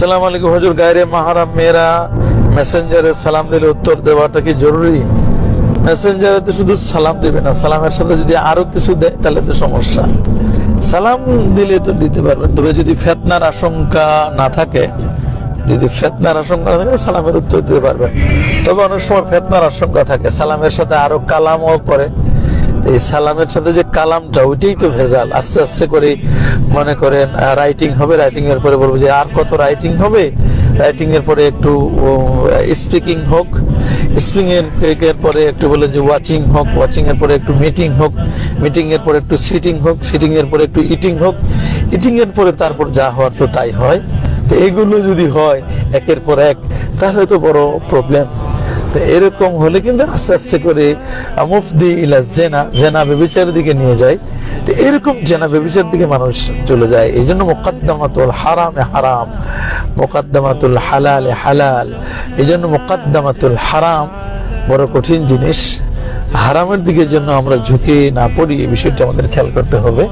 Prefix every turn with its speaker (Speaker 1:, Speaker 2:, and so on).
Speaker 1: সালাম আলাইকুম হজুর, গায়রে মাহারাম মেয়েরা, মেসেঞ্জারে সালাম দিলে উত্তর দেওয়াটা কি জরুরি? মেসেঞ্জারে তো শুধু সালাম দিবে না, সালামের সাথে যদি আরও কিছু দেয়, তাহলে তো সমস্যা। সালাম দিলে তো দিতে পারবেন, তবে যদি ফেতনার আশঙ্কা না থাকে, যদি ফেতনার আশঙ্কা না থাকে, সালামের উত্তর দিতে পারবেন। তবে অনেক সময় ফেতনার আশঙ্কা থাকে, সালামের সাথে আরও কালামও করে। এই সালামের সাথে যে কালামটা, ওইটাই তো ভেজাল। আস্তে আস্তে করে মনে করেন রাইটিং হবে রাইটিং এর পরে বলব যে আর কত রাইটিং হবে? রাইটিং এর পরে একটু স্পিকিং হোক স্পিকিং এর পরে একটু বলে যে ওয়াচিং হোক ওয়াচিং এর পরে একটু মিটিং হোক মিটিং এর পরে একটু সিটিং হোক সিটিং এর পরে একটু ইটিং হোক ইটিং এর পরে তারপর যা হওয়ার তো তাই হয়। তো এগুলো যদি হয়, একের পর এক, তাহলে তো বড় প্রবলেম এরকম হলে কিন্তু আস্তে আস্তে করে মুফদি ইলা জেনা জেনা বেবিচারের দিকে নিয়ে যায়। তো এরকম জেনা বেবিচার দিকে মানুষ চলে যায়। এই জন্য মোকাদ্দমাতুল হারামে হারাম, মোকাদ্দমাতুল হালালে হালাল, এই জন্য মোকাদ্দমাতুল হারাম বড় কঠিন জিনিস। হারামের দিকে জন্য আমরা ঝুঁকে না পড়ি এই বিষয়টি আমাদের খেয়াল করতে হবে।